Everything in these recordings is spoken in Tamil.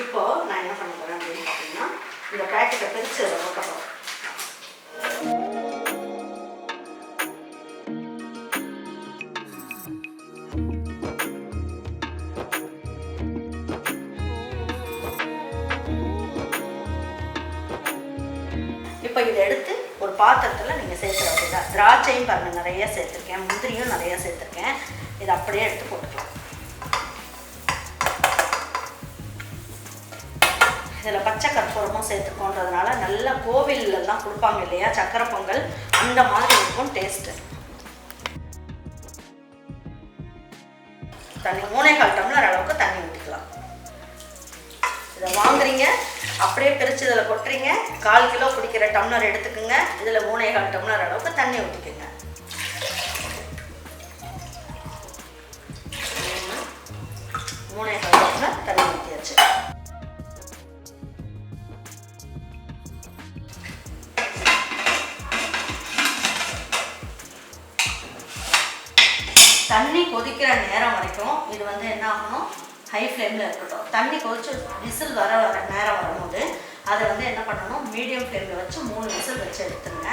இப்போ நான் என்ன பண்ண போறேன் அப்படின்னு பார்த்தீங்கன்னா இந்த பேக்கெட்டை பிரித்து அதை கொட்ட போகிறேன் இப்போ இதை எடுத்து ஒரு பாத்திரத்தில் நீங்கள் சேர்த்துற வேண்டியதான் திராட்சையும் பாருங்கள் நிறைய சேர்த்துருக்கேன். முந்திரியும் நிறைய சேர்த்துருக்கேன். இதை அப்படியே எடுத்து போட்டுக்கலாம். இதில் பச்சை கற்பூரமும் சேர்த்துக்கோன்றதுனால நல்ல கோவிலெல்லாம் கொடுப்பாங்க இல்லையா? சக்கரை பொங்கல் அந்த மாதிரி இருக்கும் டேஸ்ட்டு தண்ணி மூணே கால் டம்ளர் அளவுக்கு தண்ணி ஊற்றிக்கலாம் இதை வாங்குறீங்க அப்படியே பிரித்து இதில் கொட்டுறீங்க கால் கிலோ பிடிக்கிற டம்ளர் எடுத்துக்கோங்க இதில் மூணே கால் டம்ளர் அளவுக்கு தண்ணி ஊற்றிக்கோங்க மூணே கால் டம்ளர் தண்ணி ஊற்றியாச்சு ஹை ஃப்ளேமில் இருக்கட்டும். தண்ணி கொதிச்சு விசில் வர வர நேரம் வரும்போது அதை வந்து என்ன பண்ணணும்? மீடியம் ஃப்ளேமில் வச்சு மூணு விசில் வச்சு எடுத்துருங்க.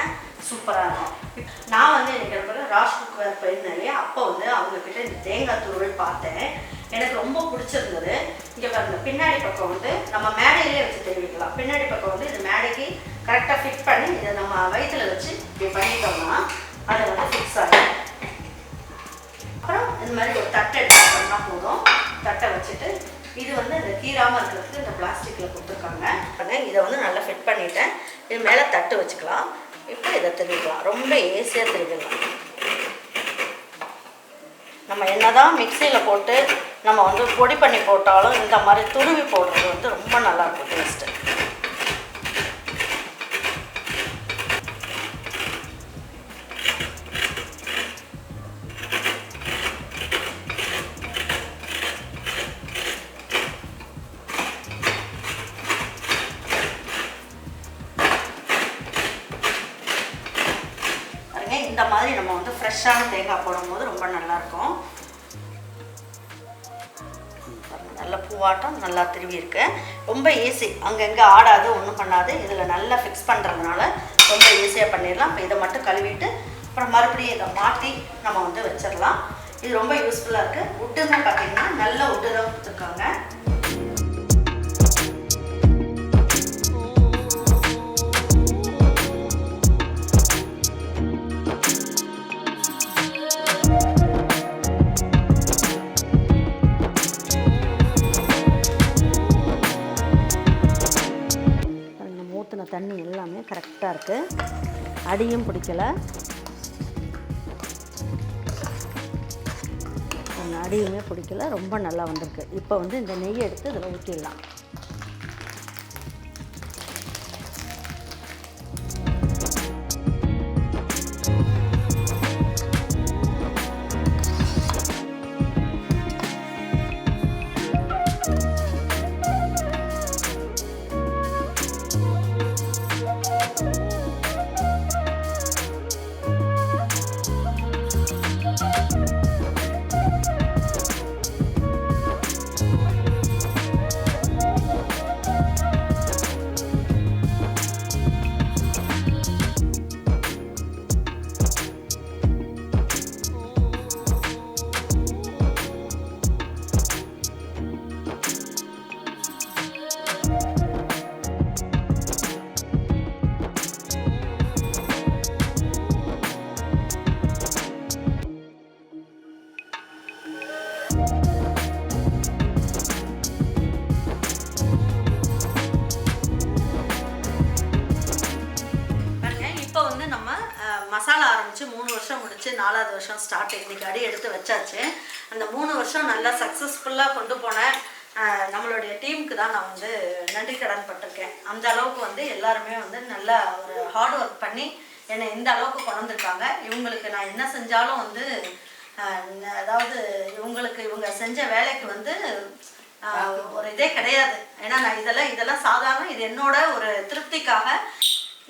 சூப்பராக இருக்கும். நான் வந்து எனக்கு பிறகு ராஷ் குக்கர் போயிருந்தேன் இல்லையா? அப்போ வந்து அவங்கக்கிட்ட இந்த தேங்காய் துருவல் பார்த்தேன். எனக்கு ரொம்ப பிடிச்சிருந்தது. இங்கே பாருங்க பின்னாடி பக்கம் வந்து நம்ம மேடையிலே வச்சு தெரிவிக்கலாம். பின்னாடி பக்கம் வந்து இந்த மேடைக்கு கரெக்டாக ஃபிட் பண்ணி இதை நம்ம வயிற்றில் வச்சு இப்படி பண்ணிட்டோம்னா அதை வந்து ஃபிக்ஸ் ஆகும் அப்புறம் இந்த மாதிரி ஒரு தட்டை எடுத்து பண்ணால் போதும். தட்டை வச்சுட்டு இது வந்து இந்த கீராமல் இருக்கிறதுக்கு இந்த பிளாஸ்டிக்கில் கொடுத்துருக்காங்க. இதை வந்து நல்லா ஃபிட் பண்ணிட்டேன். இது மேலே தட்டு வச்சுக்கலாம். இப்போ இதை திருவிக்கலாம். ரொம்ப ஈஸியாக திருவிடலாம். நம்ம என்னதான் மிக்சியில் போட்டு நம்ம வந்து பொடி பண்ணி போட்டாலும் இந்த மாதிரி துருவி போடுறது வந்து ரொம்ப நல்லாயிருக்கும் டேஸ்ட்டு பூவாட்டம் இருக்கு ரொம்ப ஈஸி அங்கங்கே ஆடாது ஒன்றும் பண்ணாது. இதில் நல்லா ஃபிக்ஸ் பண்ணுறதுனால ரொம்ப ஈஸியாக பண்ணிடலாம். இப்போ இதை மட்டும் கழுவிட்டு அப்புறம் மறுபடியும் இதை மாற்றி நம்ம வந்து வச்சிடலாம். இது ரொம்ப யூஸ்ஃபுல்லாக இருக்குது உட்டுன்னு பார்த்தீங்கன்னா நல்ல உட்டு தான் கொடுத்துருக்காங்க. ஊற்றின தண்ணி எல்லாமே கரெக்டாக இருக்குது அடியும் பிடிக்கல. அடியுமே பிடிக்கல. ரொம்ப நல்லா வந்திருக்கு. இப்போ வந்து இந்த நெய் எடுத்து இதில் ஊற்றிடலாம் வருஷம் ஸ்டார்ட் இன்னைக்கு அடி எடுத்து வச்சாச்சு. அந்த மூணு வருஷம் நல்லா சக்ஸஸ்ஃபுல்லாக கொண்டு போன நம்மளுடைய டீமுக்கு தான் நான் வந்து நன்றி கடன் பட்டிருக்கேன். அந்த அளவுக்கு வந்து எல்லாருமே வந்து நல்லா ஒரு ஹார்ட் ஒர்க் பண்ணி என்னை இந்த அளவுக்கு கொண்டிருக்காங்க இவங்களுக்கு நான் என்ன செஞ்சாலும் வந்து அதாவது இவங்களுக்கு இவங்க செஞ்ச வேலைக்கு வந்து ஒரு இதே கிடையாது. ஏன்னா நான் இதெல்லாம் இதெல்லாம் சாதாரண இது என்னோட ஒரு திருப்திக்காக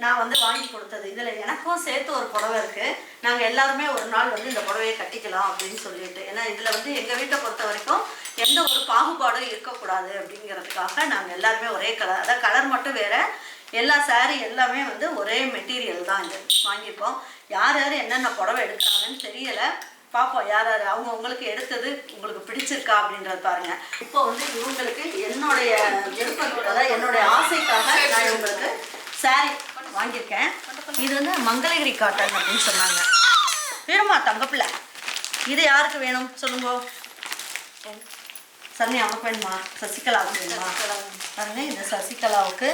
நான் வந்து வாங்கி கொடுத்தது. இதில் எனக்கும் சேர்த்து ஒரு புடவை இருக்குது நாங்கள் எல்லாருமே ஒரு நாள் வந்து இந்த புடவையை கட்டிக்கலாம் அப்படின்னு சொல்லிட்டு. ஏன்னா இதில் வந்து எங்கள் வீட்டை பொறுத்த வரைக்கும் எந்த ஒரு பாகுபாடும் இருக்கக்கூடாது அப்படிங்கிறதுக்காக நாங்கள் எல்லாருமே ஒரே கலர் அதாவது கலர் மட்டும் வேறு எல்லா சாரீ எல்லாமே வந்து ஒரே மெட்டீரியல் தான் இது. வாங்கிப்போம் யார் யார் என்னென்ன புடவை எடுக்கிறாங்கன்னு தெரியலை. பார்ப்போம் யார் யார் அவங்க உங்களுக்கு எடுத்தது உங்களுக்கு பிடிச்சிருக்கா அப்படின்றத பாருங்க. இப்போ வந்து இவங்களுக்கு என்னுடைய விருப்பத்தோட அதாவது என்னுடைய ஆசைக்காக நான் இவங்களுக்கு சாரி வாங்கியிருக்கேன். இது வந்து மங்களகிரி காட்டன் அப்படின்னு சொன்னாங்க. வேணுமா தங்கப்பிள்ளை? இது யாருக்கு வேணும்? சொல்லுங்க. சன்னி அவனுக்கு வேணுமா? சசிகலாவுக்கு வேணுமா? பாருங்க இந்த சசிகலாவுக்கு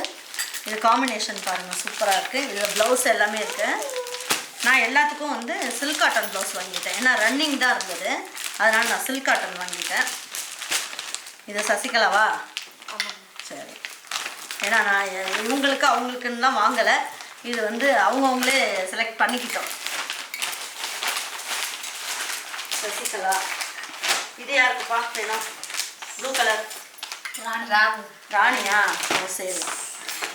இது காம்பினேஷன் பாருங்க சூப்பராக இருக்குது இதில் ப்ளவுஸ் எல்லாமே இருக்குது நான் எல்லாத்துக்கும் வந்து சில்க் காட்டன் ப்ளவுஸ் வாங்கிட்டேன். ஏன்னா ரன்னிங் தான் இருந்தது. அதனால் நான் சில்க் காட்டன் வாங்கிட்டேன். இது சசிகலாவா? சரி. ஏன்னா நான் இவங்களுக்கு அவங்களுக்குன்னுலாம் வாங்கலை. இது வந்து அவங்கவுங்களே செலக்ட் பண்ணிக்கிட்டோம். சசிகலா. இது யாருக்குப்பா வேணும்? ப்ளூ கலர் ராணியா? ஓ சரி.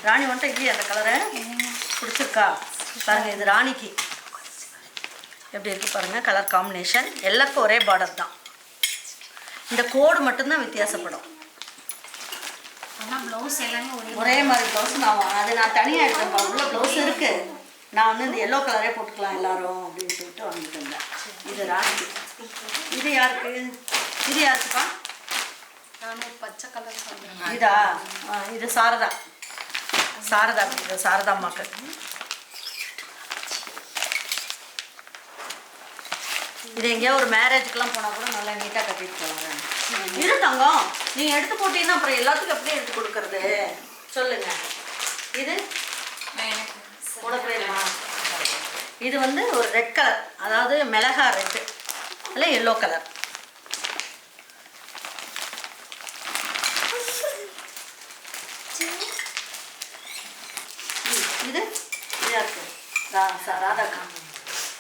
ராணி வந்துட்டு இல்லையா அந்த கலரு பிடிச்சிருக்கா? பாருங்க இது ராணிக்கு. எப்படி இருக்கு பாருங்க கலர் காம்பினேஷன் எல்லாருக்கும் ஒரே பார்டர் தான். இந்த கோடு மட்டும்தான் வித்தியாசப்படும். ஒரே மாதிரி. ப்ளவுஸ் நான் அது நான் தனியாக எடுத்தேன்ப்பா உள்ள ப்ளவுஸ் இருக்கு. நான் வந்து இந்த எல்லோ கலரே போட்டுக்கலாம் எல்லாரும் அப்படின்னு சொல்லிட்டு வாங்கிட்டு வந்தேன் இது ராணிக்கு. இது யாருக்கு? இது யாருக்குப்பா? நானும் பச்சை கலர் சொல்றேன் இதா? இது சாரதா. சாரதா இது சாரதா அம்மாக்கு. இது எங்கேயோ ஒரு மேரேஜுக்கெல்லாம் போனால் கூட நல்லா நீட்டாக கட்டிட்டு போவாங்க. இரு தங்கம் நீங்கள் எடுத்து போட்டீங்கன்னா அப்புறம் எல்லாத்துக்கும் எப்படி எடுத்து கொடுக்கறது? சொல்லுங்க. இது? உனக்கு இது வந்து ஒரு ரெட் கலர் அதாவது மிளகா ரெட்டு இல்லை எல்லோ கலர் இது இதா இருக்கு? ரா- ச- ராதாக்கா.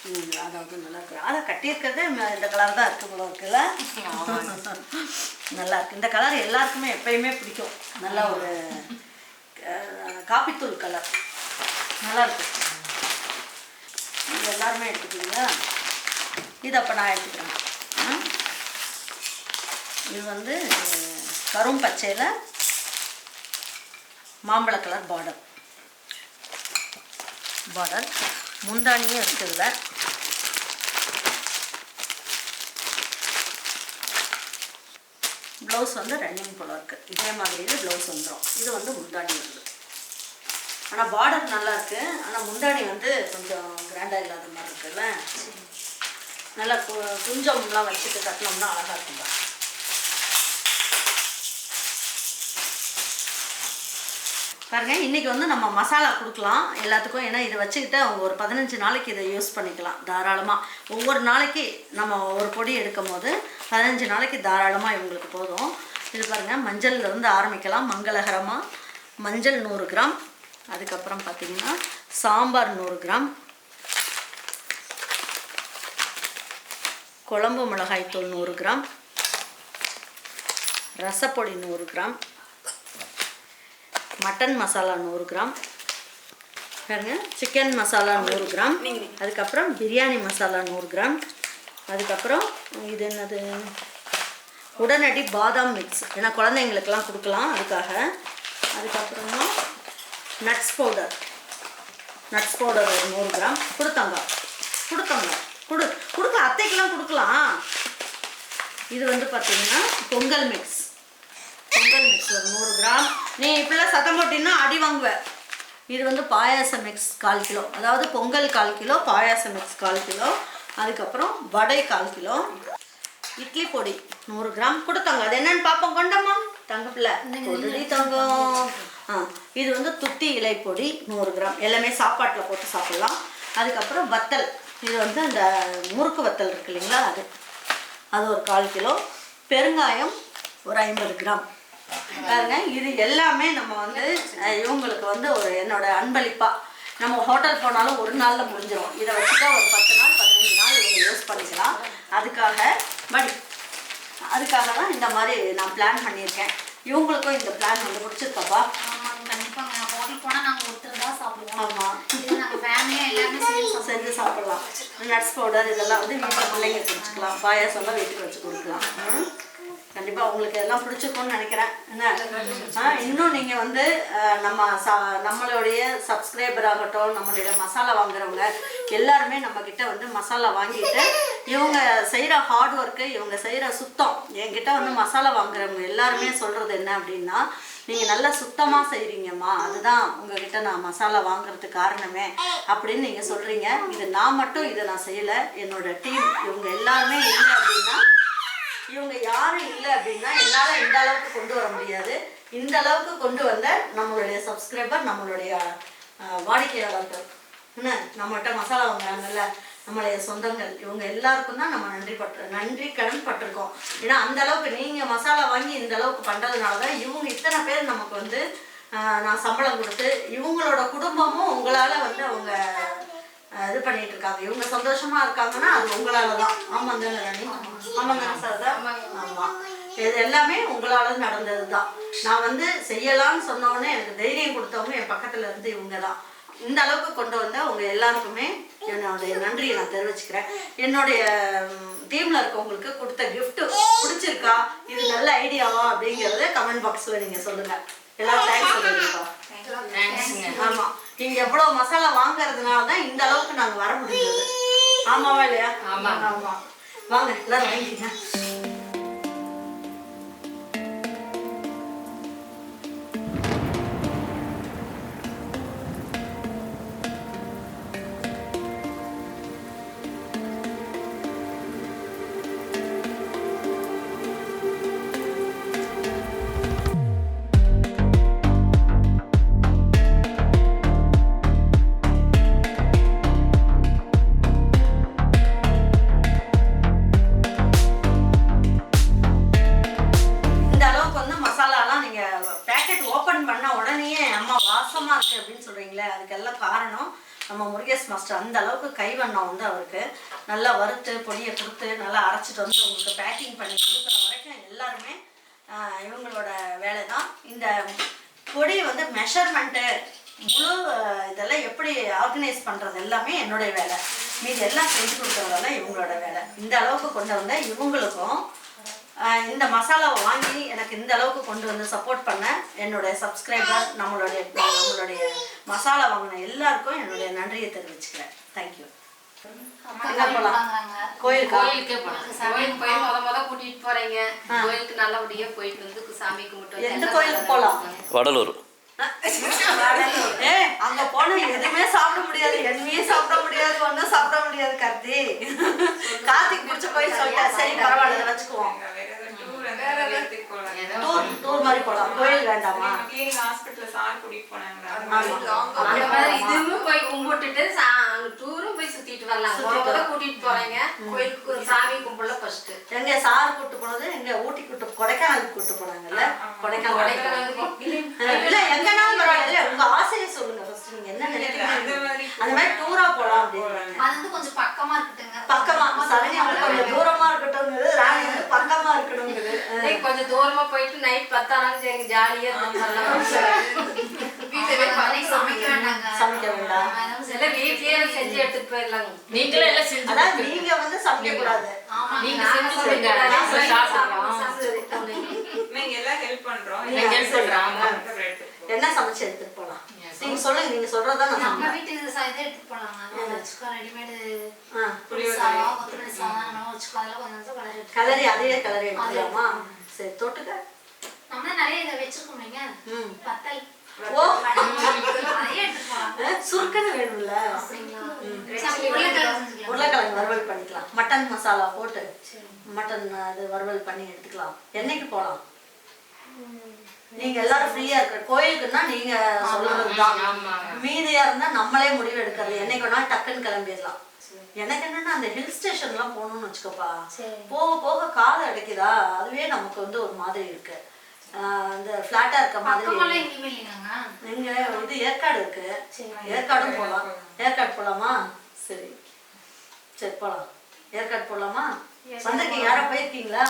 ம் ராதா வந்து நல்லா ராதா கட்டியிருக்கிறதே இந்த கலர் தான் இருக்கு போல இருக்குல்ல நல்லா இருக்கு. இந்த கலர் எல்லாருக்குமே எப்பயுமே பிடிக்கும். நல்ல ஒரு காப்பித்தூள் கலர் நல்லா இருக்கு. இது எல்லாருமே எடுத்துக்கிறீங்களா இது அப்போ நான் எடுத்துக்கிறேன். இது வந்து கரும் பச்சையில் மாம்பழ கலர் பார்டர் பார்டர் முந்தானியும் இருக்குதுல ப்ளவுஸ் வந்து ரன்னிங் போல இருக்கு. இதே மாதிரி இது ப்ளவுஸ் வந்துடும் இது வந்து முந்தாணி வருது ஆனால் பார்டர் நல்லா இருக்கு. ஆனால் முந்தாணி வந்து கொஞ்சம் கிராண்டாக இல்லாத மாதிரி இருக்குல்ல? நல்லா கு- குஞ்சம்லாம் வச்சுட்டு கட்டினோம்னா அழகாக இருக்கும்பா பாருங்க இன்றைக்கி வந்து நம்ம மசாலா கொடுக்கலாம் எல்லாத்துக்கும். ஏன்னா இதை வச்சுக்கிட்டு அவங்க ஒரு பதினஞ்சு நாளைக்கு இதை யூஸ் பண்ணிக்கலாம் தாராளமாக ஒவ்வொரு நாளைக்கு நம்ம ஒரு பொடி எடுக்கும் போது பதினஞ்சு நாளைக்கு தாராளமாக இவங்களுக்கு போதும். இது பாருங்கள் மஞ்சளில் இருந்து ஆரம்பிக்கலாம். மங்களகரமாக மஞ்சள் நூறு கிராம். அதுக்கப்புறம் பார்த்தீங்கன்னா சாம்பார் நூறு கிராம். குழம்பு மிளகாய்த்தூள் நூறு கிராம் ரசப்பொடி நூறு கிராம் மட்டன் மசாலா நூறு கிராம் பாருங்க சிக்கன் மசாலா நூறு கிராம் அதுக்கப்புறம் பிரியாணி மசாலா நூறு கிராம் அதுக்கப்புறம் இது என்னது? உடனடி பாதாம் மிக்ஸ். ஏன்னா குழந்தைங்களுக்கெல்லாம் கொடுக்கலாம் அதுக்காக. அதுக்கப்புறமா நட்ஸ் பவுடர். நட்ஸ் பவுடர் ஒரு நூறு கிராம். கொடுத்தாங்க கொடுத்தாங்க கொடு கொடுக்க அத்தைக்கெல்லாம் கொடுக்கலாம். இது வந்து பார்த்தீங்கன்னா பொங்கல் மிக்ஸ் பொங்கல் மிக்ஸ் ஒரு நூறு கிராம். நீ இப்படிலாம் சத்தம் போட்டீங்கன்னா அடி வாங்குவ. இது வந்து பாயாச மிக்ஸ் கால் கிலோ. அதாவது பொங்கல் கால் கிலோ பாயாச மிக்ஸ் கால் கிலோ. அதுக்கப்புறம் வடை கால் கிலோ. இட்லி பொடி நூறு கிராம். கொடுத்தாங்க அது என்னன்னு பார்ப்போம் கொண்டம்மா. தங்க பிள்ளை தங்கம். ஆ இது வந்து துத்தி இலை பொடி நூறு கிராம். எல்லாமே சாப்பாட்டில் போட்டு சாப்பிட்லாம். அதுக்கப்புறம் வத்தல். இது வந்து அந்த முறுக்கு வத்தல் இருக்கு இல்லைங்களா அது? அது ஒரு கால் கிலோ. பெருங்காயம் ஒரு ஐம்பது கிராம். பாருங்க இது எல்லாமே நம்ம வந்து இவங்களுக்கு வந்து ஒரு என்னோட அன்பளிப்பா. நம்ம ஹோட்டல் போனாலும் ஒரு நாளில் முடிஞ்சிடும் இதை வச்சுட்டா ஒரு பத்து நாள் பதினஞ்சு நாள் இவங்க யூஸ் பண்ணிக்கலாம். அதுக்காக பட் அதுக்காக தான் இந்த மாதிரி நான் பிளான் பண்ணியிருக்கேன். இவங்களுக்கும் இந்த பிளான் வந்து பிடிச்சிருக்காப்பா. ஆமாங்க கண்டிப்பாங்க. ஹோட்டல் போனா நாங்க ஒருத்தர் தான் சாப்பிடுவோம். ஆமாம் நட்ஸ் பவுடர் இதெல்லாம் வந்து வீட்டில் பிள்ளைங்க வச்சுக்கலாம் பாயாசம்லாம் வீட்டுக்கு வச்சு கொடுக்கலாம். ம். உங்களுக்கு எல்லாம் பிடிச்சிருக்கும்னு நினைக்கிறேன். என்ன? ஆ, இன்னும் நீங்கள் வந்து நம்ம சா நம்மளுடைய சப்ஸ்கிரைபர் ஆகட்டும் நம்மளுடைய மசாலா வாங்குறவங்க எல்லாருமே நம்ம வந்து மசாலா வாங்கிட்டு இவங்க செய்கிற ஹார்ட் ஒர்க்கு இவங்க செய்கிற சுத்தம் என்கிட்ட வந்து மசாலா வாங்குறவங்க எல்லாருமே சொல்கிறது என்ன அப்படின்னா நீங்கள் நல்லா சுத்தமாக செய்கிறீங்கம்மா அதுதான் உங்ககிட்ட நான் மசாலா வாங்குறதுக்கு காரணமே அப்படின்னு நீங்கள் சொல்கிறீங்க இது நான் மட்டும் இதை நான் செய்யலை. என்னோட டீம் இவங்க எல்லாருமே இல்லை அப்படின்னா இவங்க யாரும் இல்லை அப்படின்னா என்னால் இந்த அளவுக்கு கொண்டு வர முடியாது. இந்த அளவுக்கு கொண்டு வந்த நம்மளுடைய சப்ஸ்கிரைபர் நம்மளுடைய வாடிக்கையாளர்கள். என்ன? நம்மகிட்ட மசாலா வாங்குறாங்கல்ல. நம்மளுடைய சொந்தங்கள் இவங்க எல்லாருக்கும் தான் நம்ம நன்றி பட்டு நன்றி கடன் பட்டிருக்கோம். ஏன்னா அந்த அளவுக்கு நீங்கள் மசாலா வாங்கி இந்த அளவுக்கு பண்ணுறதுனால தான் இவங்க இத்தனை பேர் நமக்கு வந்து நான் சம்பளம் கொடுத்து இவங்களோட குடும்பமும் உங்களால் வந்து அவங்க இது பண்ணிட்டு இருக்காங்க. இவங்க சந்தோஷமா இருக்காங்கன்னா அது உங்களால தான். ஆமாம் தானே ராணி? ஆமாம் தானே சார்? தான் ஆமாம் இது எல்லாமே உங்களால நடந்தது தான். நான் வந்து செய்யலாம்னு சொன்ன உடனே எனக்கு தைரியம் கொடுத்தவங்க என் பக்கத்துல இருந்து இவங்க தான். இந்த அளவுக்கு கொண்டு வந்த உங்க எல்லாருக்குமே என்னுடைய நன்றியை நான் தெரிவிச்சுக்கிறேன். என்னுடைய டீம்ல இருக்கவங்களுக்கு கொடுத்த gift பிடிச்சிருக்கா? இது நல்ல ஐடியாவா அப்படிங்கறத கமெண்ட் பாக்ஸ்ல நீங்க சொல்லுங்க. எல்லாரும் தேங்க்ஸ் சொல்லுங்கப்பா தேங்க்ஸ்ங்க ஆமா. நீங்க எவ்வளவு மசாலா வாங்குறதுனால தான் இந்த அளவுக்கு நாங்க வர முடிஞ்சது. ஆமாவா இல்லையா? ஆமா. ஆமா. வாங்க எல்லாரும் வாங்கிக்கங்க. அதுக்கெல்லாம் காரணம் நம்ம முருகேஷ் மாஸ்டர் அந்த அளவுக்கு கைவண்ணம் வந்து அவருக்கு. நல்லா வறுத்து பொடியை கொடுத்து நல்லா அரைச்சிட்டு வந்து உங்களுக்கு பேக்கிங் பண்ணி கொடுக்குற வரைக்கும் எல்லாருமே இவங்களோட வேலை தான் இந்த பொடி வந்து மெஷர்மெண்ட்டு முழு இதெல்லாம் எப்படி ஆர்கனைஸ் பண்ணுறது எல்லாமே என்னுடைய வேலை. மீதி எல்லாம் செஞ்சு கொடுக்குறதெல்லாம் இவங்களோட வேலை. இந்த அளவுக்கு கொண்டு வந்தால் இவங்களுக்கும் இந்த மசாலாவை வாங்கி எனக்கு இந்த அளவுக்கு கொண்டு வந்து சப்போர்ட் பண்ண என்னுடைய சப்ஸ்கிரைபர் நம்மளுடைய நம்மளுடைய மசாலா வாங்கின எல்லாருக்கும் என்னுடைய நன்றியை தெரிவிச்சுக்கிறேன். தேங்க்யூ எங்க போலாம்? கோயிலுக்கா? கோயிலுக்கே போலாம். கோயிலுக்கு போய் முத முத கூட்டிட்டு போறீங்க. கோயிலுக்கு நல்லபடியா போயிட்டு வந்து சாமி கும்பிட்டு எந்த கோயிலுக்கு போலாம்? வடலூர். அங்க போனா எதுவுமே சாப்பிட முடியாது. எதுவுமே சாப்பிட முடியாது. ஒண்ணும் சாப்பிட முடியாது கார்த்தி. கார்த்திக் பிடிச்ச போய் சொல்லிட்டேன் சரி பரவாயில்ல வச்சுக்குவோம். டூர் டூர் மாதிரி போலாம் கோயில் வேண்டாமா? அந்த மாதிரி இதுவும் போய் கும்பிட்டுட்டு சா- அங்க டூரும் போய் சுத்திட்டு வரலாம். கூட்டிட்டு போறீங்க. கோயிலுக்கு சாமி கும்பிடல ஃபர்ஸ்ட் எங்க சார் கூட்டு போனது எங்க ஊட்டி கூட்டு கொடைக்கானல் கூட்டு போனாங்கல்ல. கொடைக்கானல் கொடைக்கானல் இல்ல எங்கனாலும் பரவாயில்ல. உங்க ஆசையை சொல்லுங்க ஃபர்ஸ்ட் நீங்க என்ன நினைக்கிறீங்க? அந்த மாதிரி டூரா போலாம் அப்படின்னு அது வந்து கொஞ்சம் பக்கமா இருக்கட்டுங்க. பக்கமா கொஞ்சம் தூரமா இருக்கட்டும்ங்குது இருக்கணுங்குது இன்னைக்கு கொஞ்சம் தூரமா போயிட்டு நைட் பத்தானாலும் சரி ஜாலியா சமைக்க வேண்டாம். வீட்லயே செஞ்சு எடுத்துட்டு போயிடலாங்க. நீங்களே எல்லாம் செஞ்சு அதான். நீங்க வந்து சமைக்க கூடாது. ஆமா நீங்க நாங்க எல்லாம் ஹெல்ப் பண்றோம். என்ன சமைச்சு எடுத்துட்டு போலாம். நீங்க சொல்லுங்க நீங்க சொல்றதா நான் நம்ம சா- இதை எடுத்துட்டு போலாங்க. வச்சுக்கோ ரெடிமேடு சாதம் கொத்தமல்லி சாதம் வச்சுக்கோ அதெல்லாம் கொஞ்சம் கலர் எடுத்து கலரி அதே கலரி எடுத்துக்கலாமா? சரி தொட்டுக்க. நம்ம நிறைய இதை வச்சிருக்கோம் ம். பத்தல் ஓ. போலாம். சுருக்குன்னு வேணும்ல. உருளைக்கிழங்கு வறுவல் பண்ணிக்கலாம். மட்டன் மசாலா போட்டு. மட்டன் அது வறுவல் பண்ணி எடுத்துக்கலாம். என்னைக்கு போலாம்? நீங்க எல்லாரும் ஃப்ரீயா இருக்கிற கோயிலுக்குன்னா நீங்க சொல்றதுதான். மீதியா இருந்தா நம்மளே முடிவு எடுக்கிறது. என்னைக்கு வேணா டக்குன்னு கிளம்பிடலாம். எனக்கு என்னன்னா அந்த ஹில் ஸ்டேஷன்லாம் போகணும்னு வச்சுக்கோப்பா. போக போக காது அடைக்குதா? அதுவே நமக்கு வந்து ஒரு மாதிரி இருக்கு. இந்த ஃப்ளாட்டா இருக்க மாதிரி. இங்க இது ஏற்காடு இருக்கு. ஏற்காடும் போலாம் ஏற்காடு போலாமா? சரி. சரி போலாம். ஏற்காடு போலாமா? வந்திருக்கீங்க யாரோ போயிருக்கீங்களா?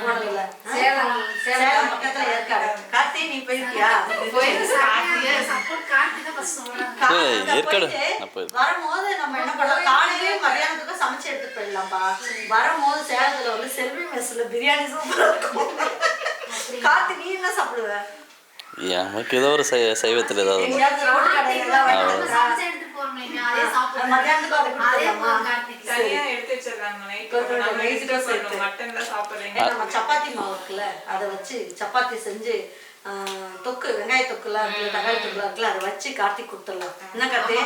போனதில்ல சேலம் சேலம் பக்கத்துல ஏற்காடு கார்த்தி நீ போயிருக்கியா? ஏற்காடு. வரும்போது நம்ம என்ன பண்ணலாம்? காலையிலயும் மதியானத்துக்கும் சமைச்சு எடுத்துட்டு போயிடலாம்ப்பா. வரும்போது சேலத்துல வந்து செல்வி மெஸ்ல பிரியாணி சூப்பரா இருக்கும். கார்த்தி நீ என்ன சாப்பிடுவ? எனக்கு ஏதோ ஒரு சை சைவத்தில் ஏதாவது. சப்பாத்தி மாவு இருக்குல்ல அதை வச்சு சப்பாத்தி செஞ்சு தொக்கு வெங்காய தொக்குலாம் இருக்குல்ல தக்காளி தொக்குலாம் இருக்குல்ல அதை வச்சு கார்த்தி கொடுத்துடலாம். என்ன கார்த்தி?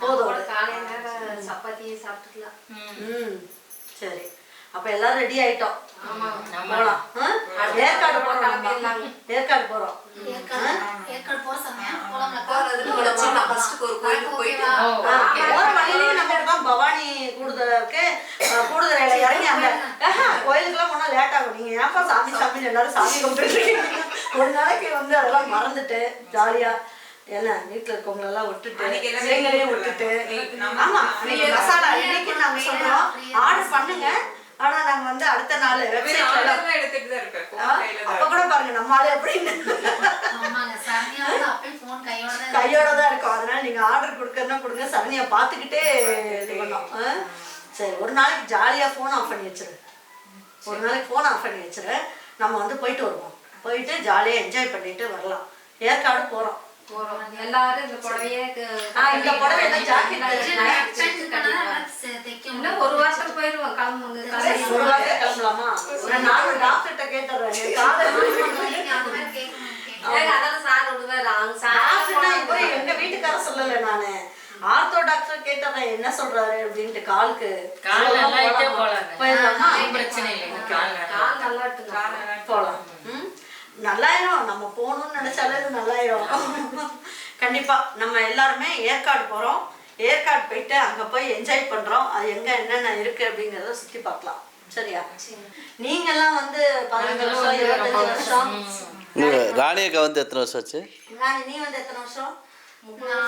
போதும். போதும் காலையில சப்பாத்தியே சாப்பிட்டுக்கலாம். ம் சரி. அப்ப எல்லாரும் ரெடி ஆயிட்டோம். ஆமா. போலாம்? ஏற்காடு போறோம். ஏற்காடு போறோம். பவானி கூடுதல் இருக்கு ஆ, கூடுதலையில இறங்கி அந்த கோயிலுக்குலாம் போனா லேட் ஆகும். நீங்க ஏன்ப்பா சாமி சாமி எல்லாரும் சாமி கும்பிட்டு ஒரு நாளைக்கு வந்து அதெல்லாம் மறந்துட்டு ஜாலியா என்ன வீட்டுல இருக்கவங்க எல்லாம் விட்டுட்டு. எல்லாமே. விட்டுட்டு ஆமா நீங்க மசாலா இன்னைக்கு நாங்க சொல்றோம். ஆர்டர் பண்ணுங்க. ஆனா நாங்க வந்து அடுத்த நாள் அப்ப கூட பாருங்க நம்ம ஆளு ஃபோன் கையோட தான் கையோட தான் இருக்கும். அதனால நீங்க ஆர்டர் கொடுக்கறதுனா கொடுங்க. சரணியா பார்த்துக்கிட்டே இது பண்ணோம். ஆ? சரி ஒரு நாளைக்கு ஜாலியா ஃபோன் ஆஃப் பண்ணி வச்சிரு. ஒரு நாளைக்கு ஃபோன் ஆஃப் பண்ணி வச்சிரு. நம்ம வந்து போயிட்டு வருவோம். போயிட்டு ஜாலியா என்ஜாய் பண்ணிட்டு வரலாம். ஏற்காடு போறோம். போறோம். எல்லாரும் இந்த புடவைய இந்த புடவை எல்லாம் jacket வச்சு எக்ஸ்பென்ஸ் பண்ணா இன்னும் ஒரு வாரத்துக்கு போயிருவோம். கிளம்புங்க கிளம்பலாமா? நான் நானும் டாக்டர்கிட்ட கேட்டுறேன். அதெல்லாம் சார் விடுவாரு. அவங்க சார் எங்க வீட்டுக்கார சொல்லல நானு. ஆர்த்தோ டாக்டர் கேட்டறேன். என்ன சொல்றாரு அப்படின்ட்டு காலுக்கு. கால் நல்லா ஆயிட்டே போலாங்க. போயிடலாமா? ஒண்ணும் பிரச்சனை கால் கால் இருக்குங்க போலாம்? நல்லாயிரும். நம்ம போகணும்னு நினைச்சாலே நல்லாயிரும். கண்டிப்பா. நம்ம எல்லாருமே ஏற்காடு போறோம். ஏற்காடு போயிட்டு அங்க போய் என்ஜாய் பண்றோம். அது எங்க என்னென்ன இருக்கு அப்படிங்கறத சுத்தி பார்க்கலாம். சரியா? நீங்க எல்லாம் வந்து பதினஞ்சு வருஷம் இருபத்தஞ்சு வருஷம். ராணி அக்கா வந்து எத்தனை வருஷம் ஆச்சு? ராணி நீ வந்து எத்தனை வருஷம்?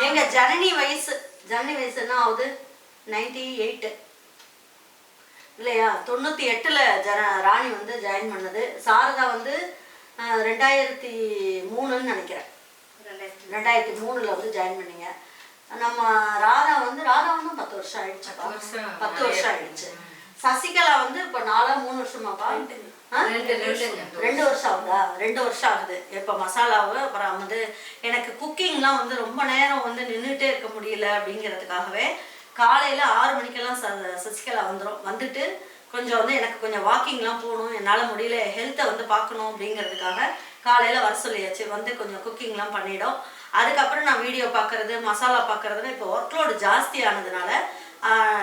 எங்க ஜனனி வயசு ஜனனி வயசு என்ன ஆகுது? நைன்டி எயிட்டு இல்லையா? தொண்ணூத்தி எட்டுல ஜன ராணி வந்து ஜாயின் பண்ணது. சாரதா வந்து ரெண்டாயிரத்தி மூணுன்னு நினைக்கிறேன். ரெண்டாயிரத்தி மூணுல வந்து ஜாயின் பண்ணீங்க. நம்ம ராதா வந்து ராதா வந்து பத்து வருஷம் ஆயிடுச்சுப்பா பத்து வருஷம் ஆயிடுச்சு. சசிகலா வந்து இப்ப நாலா மூணு வருஷமாப்பா. ரெண்டு வருஷம் ஆகுதா? ரெண்டு வருஷம் ஆகுது. இப்போ மசாலாவு அப்புறம் வந்து எனக்கு குக்கிங்லாம் வந்து ரொம்ப நேரம் வந்து நின்றுட்டே இருக்க முடியல அப்படிங்கிறதுக்காகவே காலையில் ஆறு மணிக்கெல்லாம் ச சசிகலா வந்துடும் வந்துட்டு கொஞ்சம் வந்து எனக்கு கொஞ்சம் வாக்கிங்லாம் போகணும். என்னால் முடியல. ஹெல்த்தை வந்து பார்க்கணும் அப்படிங்கிறதுக்காக காலையில் வர சொல்லியாச்சு. வந்து கொஞ்சம் குக்கிங்லாம் பண்ணிடும். அதுக்கப்புறம் நான் வீடியோ பார்க்கறது மசாலா பார்க்கறதுன்னு இப்போ ஒர்க் லோடு ஜாஸ்தி ஆனதுனால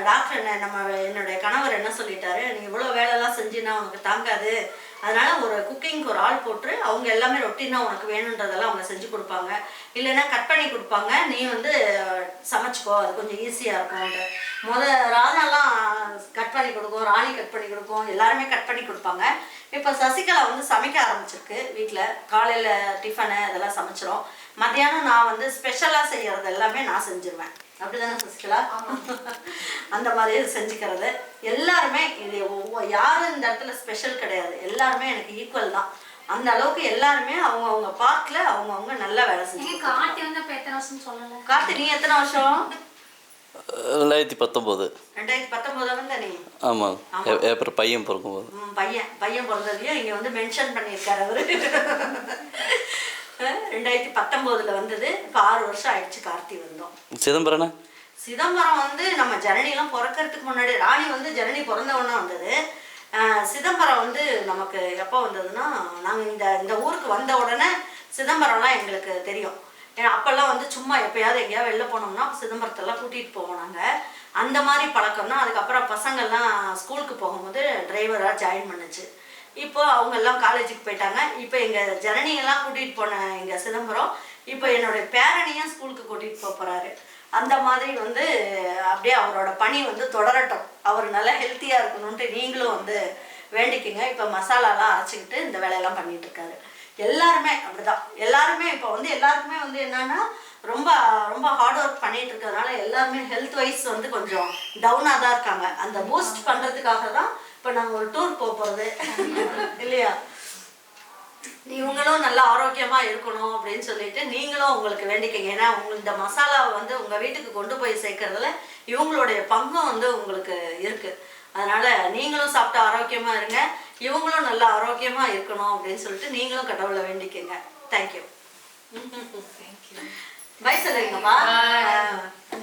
டாக்டர் என்ன நம்ம என்னுடைய கணவர் என்ன சொல்லிட்டாரு நீ இவ்வளோ வேலைலாம் செஞ்சுன்னா உனக்கு தாங்காது. அதனால ஒரு குக்கிங்க்கு ஒரு ஆள் போட்டு அவங்க எல்லாமே ரொட்டீனாக உனக்கு வேணுன்றதெல்லாம் அவங்க செஞ்சு கொடுப்பாங்க. இல்லைன்னா கட் பண்ணி கொடுப்பாங்க. நீ வந்து சமைச்சிக்கோ அது கொஞ்சம் ஈஸியாக இருக்கும்ன்ட்டு. முத ராதாலாம் கட் பண்ணி கொடுக்கும் ராணி கட் பண்ணி கொடுக்கும் எல்லாருமே கட் பண்ணி கொடுப்பாங்க. இப்போ சசிகலா வந்து சமைக்க ஆரம்பிச்சிருக்கு வீட்டில் காலையில் டிஃபனு அதெல்லாம் சமைச்சிரும். மத்தியானம் நான் வந்து ஸ்பெஷலாக செய்யறது எல்லாமே நான் செஞ்சிருவேன். அப்படிதானே சசிகலா அந்த மாதிரி செஞ்சுக்கிறது. எல்லாருமே இது ஒவ்வொ- யாரும் இந்த இடத்துல ஸ்பெஷல் கிடையாது. எல்லாருமே எனக்கு ஈக்குவல் தான். அந்த அளவுக்கு எல்லாருமே அவங்க அவங்க பார்ட்ல அவங்க அவங்க நல்லா வேலை செஞ்சு கார்த்தி வந்து அப்ப எத்தனை வருஷம் சொல்லல கார்த்தி நீ எத்தனை வருஷம்? ரெண்டாயிரத்தி பத்தொம்போது. ரெண்டாயிரத்தி பத்தொன்பதுல வந்த நீ? ஆமாம் ஏப்ரல் பையன் பிறக்கும்போது. ம், பையன். பையன் பிறந்ததையும் இங்க வந்து மென்ஷன் பண்ணியிருக்காரு அவரு. ரெண்டாயிரத்தி பத்தொன்பதுல வந்தது. இப்போ ஆறு வருஷம் ஆயிடுச்சு கார்த்தி வந்தோம். சிதம்பரண்ணா சிதம்பரம் வந்து நம்ம ஜனனிலாம் பிறக்கறதுக்கு முன்னாடி ராணி வந்து ஜனனி பிறந்த உடனே வந்தது சிதம்பரம் வந்து நமக்கு எப்போ வந்ததுன்னா நாங்கள் இந்த இந்த ஊருக்கு வந்த உடனே சிதம்பரம்லாம் எங்களுக்கு தெரியும். ஏன்னா அப்போல்லாம் வந்து சும்மா எப்பயாவது எங்கேயாவது வெளில போனோம்னா சிதம்பரத்தெல்லாம் கூட்டிகிட்டு போவோம் நாங்கள் அந்த மாதிரி பழக்கம் தான். அதுக்கப்புறம் பசங்கள்லாம் ஸ்கூலுக்கு போகும்போது டிரைவராக ஜாயின் பண்ணுச்சு. இப்போ அவங்க எல்லாம் காலேஜுக்கு போயிட்டாங்க. இப்போ எங்கள் ஜனனியெல்லாம் கூட்டிகிட்டு போன எங்கள் சிதம்பரம் இப்போ என்னுடைய பேரனையும் ஸ்கூலுக்கு கூட்டிகிட்டு போக போகிறாரு அந்த மாதிரி வந்து அப்படியே அவரோட பணி வந்து தொடரட்டும். அவர் நல்லா ஹெல்த்தியாக இருக்கணும்ன்ட்டு நீங்களும் வந்து வேண்டிக்கிங்க. இப்போ மசாலாலாம் அரைச்சிக்கிட்டு இந்த வேலையெல்லாம் பண்ணிட்டு இருக்காரு எல்லாருமே அப்படிதான். எல்லாருமே இப்போ வந்து எல்லாருக்குமே வந்து என்னன்னா ரொம்ப ரொம்ப ஹார்ட் ஒர்க் பண்ணிட்டு இருக்கிறதுனால எல்லாருமே ஹெல்த் வைஸ் வந்து கொஞ்சம் டவுனாக தான் இருக்காங்க. அந்த பூஸ்ட் பண்ணுறதுக்காக தான் இப்போ நாங்கள் ஒரு டூர் போக போகிறது இல்லையா? இவங்களும் நல்லா ஆரோக்கியமா இருக்கணும் அப்படின்னு சொல்லிட்டு நீங்களும் உங்களுக்கு வேண்டிக்கங்க. ஏன்னா உங்க இந்த மசாலாவை வந்து உங்க வீட்டுக்கு கொண்டு போய் சேர்க்கறதுல இவங்களுடைய பங்கும் வந்து உங்களுக்கு இருக்கு. அதனால நீங்களும் சாப்பிட்டு ஆரோக்கியமா இருங்க. இவங்களும் நல்லா ஆரோக்கியமா இருக்கணும் அப்படின்னு சொல்லிட்டு நீங்களும் கடவுளை வேண்டிக்கங்க. தேங்க்யூ பை சொல்லுங்கப்பா